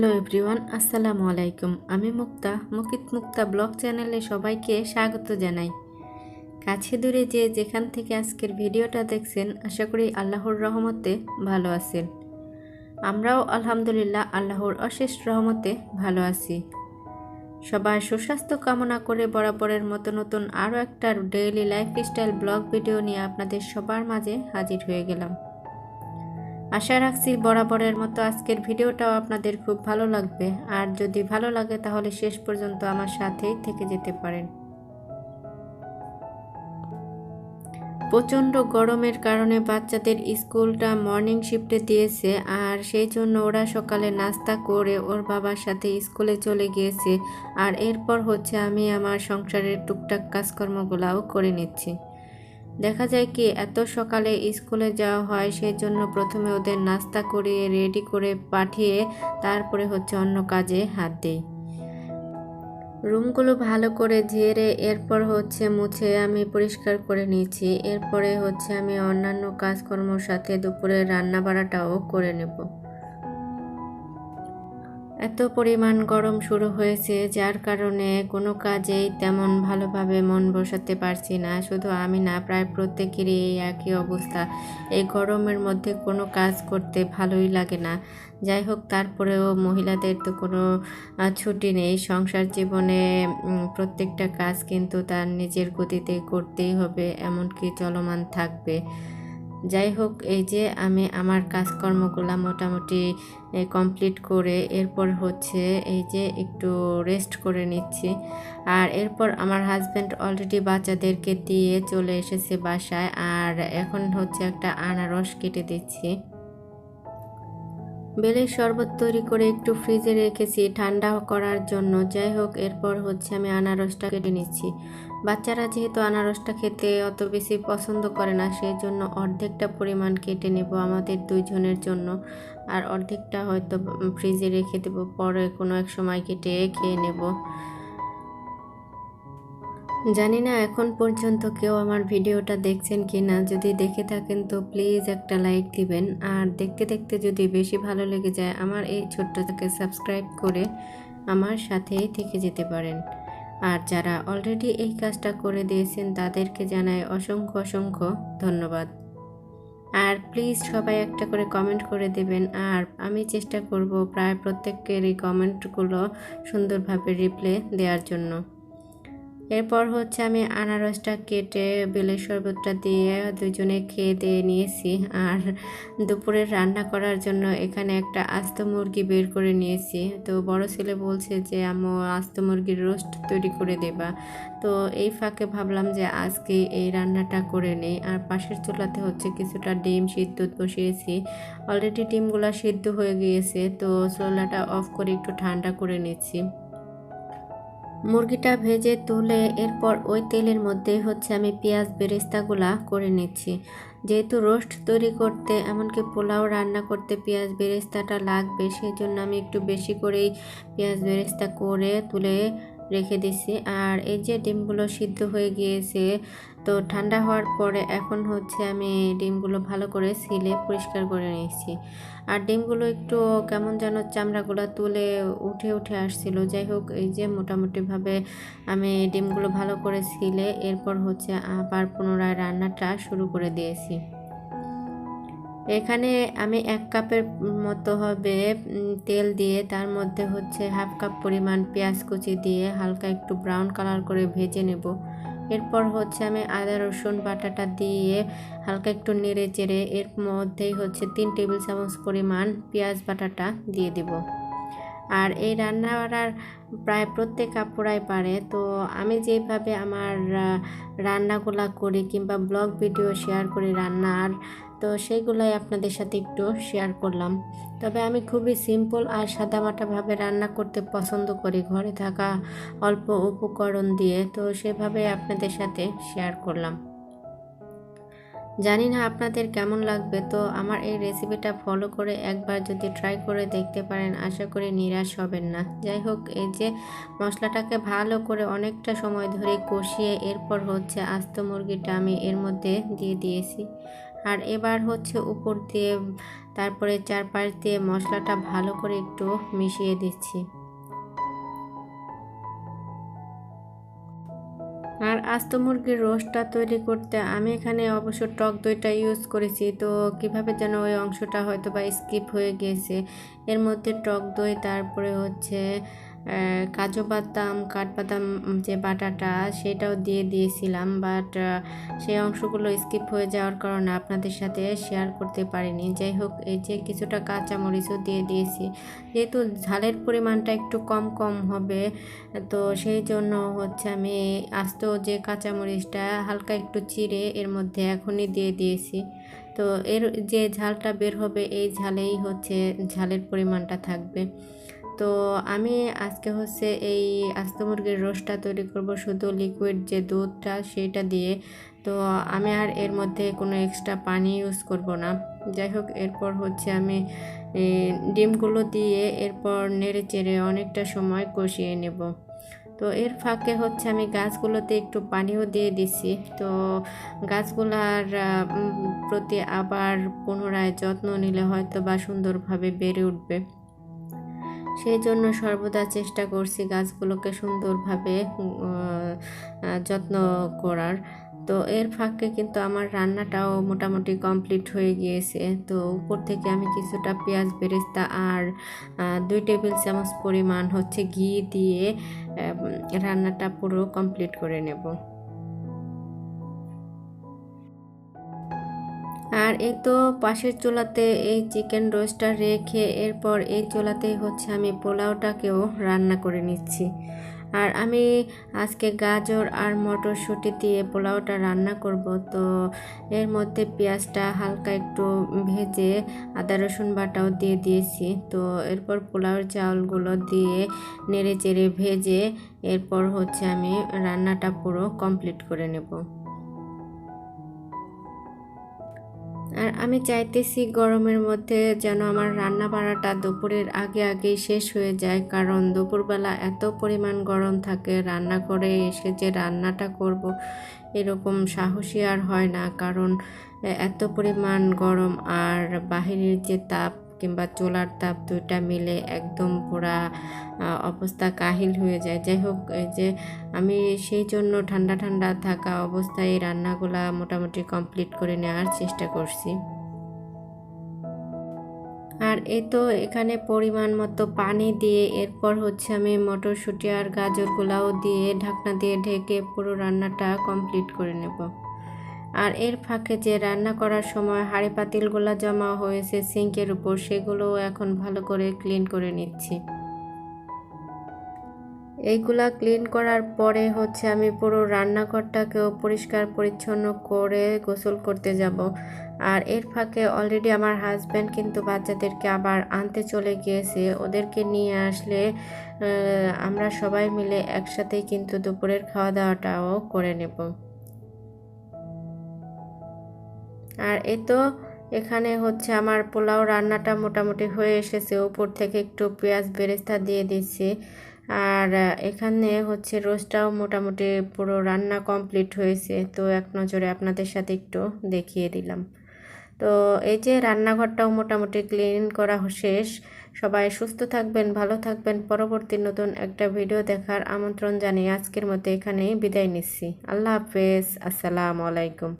Hello everyone, আসসালামু আলাইকুম। আমি মুক্তা, মুকিত মুক্তা ব্লগ চ্যানেলে সবাইকে স্বাগত জানাই। কাছে দূরে যে যেখান থেকে আজকের ভিডিওটা দেখছেন, আশা করি আল্লাহর রহমতে ভালো আছেন। আমরাও আলহামদুলিল্লাহ আল্লাহর অশেষ রহমতে ভালো আছি। সবার সুস্বাস্থ্য কামনা করে বরাবরের মতো নতুন আরও একটা ডেইলি লাইফস্টাইল ব্লগ ভিডিও নিয়ে আপনাদের সবার মাঝে হাজির হয়ে গেলাম। আশা রাখছি বরাবরের মতো আজকের ভিডিওটাও আপনাদের খুব ভালো লাগবে। আর যদি ভালো লাগে তাহলে শেষ পর্যন্ত আমার সাথেই থেকে যেতে পারেন। প্রচণ্ড গরমের কারণে বাচ্চাদের স্কুলটা মর্নিং শিফটে দিয়েছে আর সেই জন্য ওরা সকালে নাস্তা করে ওর বাবার সাথে স্কুলে চলে গিয়েছে। আর এরপর হচ্ছে আমি আমার সংসারের টুকটাক কাজকর্মগুলাও করে নিচ্ছি। দেখা যায় কি, এত সকালে স্কুলে যাওয়া হয় সেই জন্য প্রথমে ওদের নাস্তা করিয়ে রেডি করে পাঠিয়ে তারপরে হচ্ছে অন্য কাজে হাত দিই। রুমগুলো ভালো করে ঝেড়ে এরপর হচ্ছে মুছে আমি পরিষ্কার করে নিয়েছি। এরপরে হচ্ছে আমি অন্যান্য কাজকর্মর সাথে দুপুরে রান্না বাড়াটাও করে নেব। এত পরিমাণ গরম শুরু হয়েছে, যার কারণে কোনো কাজেই তেমন ভালোভাবে মন বসাতে পারছি না। শুধু আমি না, প্রায় প্রত্যেকেরই এই একই অবস্থা। এই গরমের মধ্যে কোনো কাজ করতে ভালোই লাগে না। যাই হোক, তারপরেও মহিলাদের তো কোনো ছুটি নেই। সংসার জীবনে প্রত্যেকটা কাজ কিন্তু তার নিজের গতিতে করতেই হবে, এমনকি চলমান থাকবে। যাই হোক এই যে আমি আমার কাজকর্মগুলো মোটামুটি কমপ্লিট করে এরপর হচ্ছে এই যে একটু রেস্ট করে নিচ্ছি। আর এরপর আমার হাজব্যান্ড অলরেডি বাচ্চাদেরকে দিয়ে চলে এসেছে বাসায়, আর এখন হচ্ছে একটা আনারস কেটে দিচ্ছি। বেলের শরবত তৈরি করে একটু ফ্রিজে রেখেছি, ঠান্ডা করার জন্য। যাই হোক এরপর হচ্ছে আমি আনারসটা কেটে নিচ্ছি। বাচ্চারা যেহেতু আনারসটা খেতে অত বেশি পছন্দ করে না সেই জন্য অর্ধেকটা পরিমাণ কেটে নেব আমাদের দুইজনের জন্য। আর অর্ধেকটা হয়তো ফ্রিজে রেখে দেব, পরে কোনো এক সময় কেটে খেয়ে নেব। জানি না এখন পর্যন্ত কেউ আমার ভিডিওটা দেখছেন কি না যদি দেখে থাকেন তো প্লিজ একটা লাইক দিবেন। আর দেখতে দেখতে যদি বেশি ভালো লেগে যায়, আমার এই ছোট্টটাকে সাবস্ক্রাইব করে আমার সাথেই থেকে যেতে পারেন। আর যারা অলরেডি এই কাজটা করে দিয়েছেন তাদেরকে জানাই অসংখ্য অসংখ্য ধন্যবাদ। আর প্লিজ সবাই একটা করে কমেন্ট করে দেবেন। আর আমি চেষ্টা করব প্রায় প্রত্যেকের এই কমেন্টগুলো সুন্দরভাবে রিপ্লে দেওয়ার জন্য। এরপর হচ্ছে আমি আনারসটা কেটে বেলের শরবতটা দিয়ে দুজনে খেয়ে দিয়ে নিয়েছি। আর দুপুরে রান্না করার জন্য এখানে একটা আস্ত মুরগি বের করে নিয়েছি। তো বড় ছেলে বলছে যে আমি আস্ত মুরগির রোস্ট তৈরি করে দেবা। তো এই ফাঁকে ভাবলাম যে, আজকে এই রান্নাটা করে নেই। আর পাশের চুলাতে হচ্ছে কিছুটা ডিম সিদ্ধ বসিয়েছি। অলরেডি ডিমগুলো সিদ্ধ হয়ে গিয়েছে, তো চুলাটা অফ করে একটু ঠান্ডা করে নিচ্ছি। মুরগিটা ভেজে তুলে এরপর ওই তেলের মধ্যে হচ্ছে আমি পেঁয়াজ বেরেস্তাগুলা করে নিচ্ছি। যেহেতু রোস্ট তৈরি করতে, এমনকি পোলাও রান্না করতে পেঁয়াজ বেরেস্তাটা লাগবে, সেই জন্য আমি একটু বেশি করেই পেঁয়াজ বেরেস্তা করে তুলে রেখে দিছি। আর এই যে ডিমগুলো সিদ্ধ হয়ে গিয়েছে, তো ঠান্ডা হওয়ার পরে এখন হচ্ছে আমি ডিমগুলো ভালো করে সিলে পরিষ্কার করে নিয়েছি। আর ডিমগুলো একটু কেমন যেন চামড়াগুলো তুলে উঠে উঠে আসছিল। যাই হোক, এই যে মোটামুটিভাবে আমি ডিমগুলো ভালো করে সিলে এরপর হচ্ছে আবার পুনরায় রান্নাটা শুরু করে দিয়েছি। এখানে আমি এক কাপের মতো হবে তেল দিয়ে, তার মধ্যে হচ্ছে হাফ কাপ পরিমাণ পেঁয়াজ কুচি দিয়ে হালকা একটু ব্রাউন কালার করে ভেজে নেব। এরপর হচ্ছে আমি আদা, রসুন বাটাটা দিয়ে হালকা একটু নেড়ে চেড়ে এর মধ্যেই হচ্ছে তিন টেবিল চামচ পরিমাণ পেঁয়াজ বাটাটা দিয়ে দেব। আর এই রান্না করার প্রায় প্রত্যেক আপুরাই পারে, তো আমি যেভাবে আমার রান্নাগুলা করি কিংবা ব্লগ ভিডিও শেয়ার করি, রান্নার তো সেইগুলোই আপনাদের সাথে একটু শেয়ার করলাম। তবে আমি খুবই সিম্পল আর সাদামাটাভাবে রান্না করতে পছন্দ করি। ঘরে থাকা অল্প উপকরণ দিয়ে, তো সেভাবে আপনাদের সাথে শেয়ার করলাম। জানি না আপনাদের কেমন লাগবে, তো আমার এই রেসিপিটা ফলো করে একবার যদি ট্রাই করে দেখতে পারেন, আশা করি নিরাশ হবেন না। যাই হোক, এই যে মশলাটাকে ভালো করে অনেকটা সময় ধরে কষিয়ে, এরপর হচ্ছে আস্ত মুরগিটা আমি এর মধ্যে দিয়ে দিয়েছি। আর এবার হচ্ছে উপর দিয়ে, তারপরে চারপাশ দিয়ে মশলাটা ভালো করে একটু মিশিয়ে দিচ্ছি। আর আস্ত মুরগির রোস্টটা তৈরি করতে আমি এখানে অবশ্য টক দইটা ইউজ করেছি, তো কীভাবে যেন ওই অংশটা হয়তো বা স্কিপ হয়ে গিয়েছে এর মধ্যে টক দই, তারপরে হচ্ছে কাজু বাদাম, কাঠবাদাম যে বাটাটা, সেটাও দিয়ে দিয়েছিলাম বাট সেই অংশগুলো স্কিপ হয়ে যাওয়ার কারণে আপনাদের সাথে শেয়ার করতে পারিনি। যাই হোক, এই যে কিছুটা কাঁচামরিচও দিয়ে দিয়েছি। যেহেতু ঝালের পরিমাণটা একটু কম কম হবে, তো সেই জন্য হচ্ছে আমি আস্ত যে কাঁচামরিচটা হালকা একটু চিড়ে এর মধ্যে এখনই দিয়ে দিয়েছি। তো এর যে ঝালটা বের হবে, এই ঝালেই হচ্ছে ঝালের পরিমাণটা থাকবে। তো আমি আজকে হচ্ছে এই আস্ত মুরগির রোস্টটা তৈরি করব, শুধু লিকুইড যে দুধটা সেটা দিয়ে। তো আমি আর এর মধ্যে কোনো এক্সট্রা পানি ইউজ করব না। যাই হোক, এরপর হচ্ছে আমি ডিমগুলো দিয়ে এরপর নেড়ে চেড়ে অনেকটা সময় কষিয়ে নেব। তো এর ফাঁকে হচ্ছে আমি গাছগুলোতে একটু পানিও দিয়ে দিছি তো গাছগুলার প্রতি আবার পুনরায় যত্ন নিলে হয়তো বা সুন্দরভাবে বেড়ে উঠবে। সেই জন্য সর্বদা চেষ্টা করছি গাছগুলোকে সুন্দরভাবে যত্ন করার। তো এর ফাঁকে কিন্তু আমার রান্নাটাও মোটামুটি কমপ্লিট হয়ে গিয়েছে। তো উপর থেকে আমি কিছুটা পেঁয়াজ, বেরেস্তা আর দুই টেবিল চামচ পরিমাণ হচ্ছে ঘি দিয়ে রান্নাটা পুরো কমপ্লিট করে নেব। আর এই তো পাশের চুলাতে এই চিকেন রোস্টটা রেখে এরপর এই চুলাতেই হচ্ছে আমি পোলাওটাকেও রান্না করে নিচ্ছি। আর আমি আজকে গাজর আর মটরশুঁটি দিয়ে পোলাওটা রান্না করব। তো এর মধ্যে পেঁয়াজটা হালকা একটু ভেজে আদা রসুন বাটাও দিয়ে দিয়েছি। তো এরপর পোলাওর চাউলগুলো দিয়ে নেড়ে চেড়ে ভেজে এরপর হচ্ছে আমি রান্নাটা পুরো কমপ্লিট করে নেব। আর আমি চাইতেছি গরমের মধ্যে যেন আমার রান্না বাড়াটা দুপুরের আগে আগেই শেষ হয়ে যায়, কারণ দুপুরবেলা এত পরিমাণ গরম থাকে রান্না করে এসে যে রান্নাটা করব এরকম সাহসী আর হয় না, কারণ এত পরিমাণ গরম আর বাহিরের যে তাপ কিংবা চোলার তাপ দুইটা মিলে একদম পুরা অবস্থা কাহিল হয়ে যায়। যাই হোক যে আমি সেই জন্য ঠান্ডা ঠান্ডা থাকা অবস্থায় রান্নাগুলা মোটামুটি কমপ্লিট করে নেওয়ার চেষ্টা করছি। আর এই তো এখানে পরিমাণ মতো পানি দিয়ে এরপর হচ্ছে আমি মটরশুঁটি আর গাজরগুলাও দিয়ে ঢাকনা দিয়ে ঢেকে পুরো রান্নাটা কমপ্লিট করে নেব। আর এর ফাঁকে যে রান্না করার সময় হাঁড়ি পাতিলগুলো জমা হয়েছে সিঙ্কের উপর, সেগুলোও এখন ভালো করে ক্লিন করে নিচ্ছি। এইগুলা ক্লিন করার পরে হচ্ছে আমি পুরো রান্নাঘরটাকেও পরিষ্কার পরিচ্ছন্ন করে গোসল করতে যাব। আর এর ফাঁকে অলরেডি আমার হাজব্যান্ড কিন্তু বাচ্চাদেরকে আবার আনতে চলে গিয়েছে। ওদেরকে নিয়ে আসলে আমরা সবাই মিলে একসাথেই কিন্তু দুপুরের খাওয়া দাওয়াটাও করে নেব। আর এ তো এখানে হচ্ছে আমার পোলাও রান্নাটা মোটামুটি হয়ে এসেছে। উপর থেকে একটু পেঁয়াজ বেরেস্তা দিয়ে দিচ্ছি। আর এখানে হচ্ছে রোস্টটাও মোটামুটি পুরো রান্না কমপ্লিট হয়েছে। তো এক নজরে আপনাদের সাথে একটু দেখিয়ে দিলাম। তো এই যে রান্নাঘরটাও মোটামুটি ক্লিন করা শেষ। সবাই সুস্থ থাকবেন, ভালো থাকবেন। পরবর্তী নতুন একটা ভিডিও দেখার আমন্ত্রণ জানিয়ে আজকের মতো এখানেই বিদায় নিচ্ছি। আল্লাহ হাফেজ। আসসালামু আলাইকুম।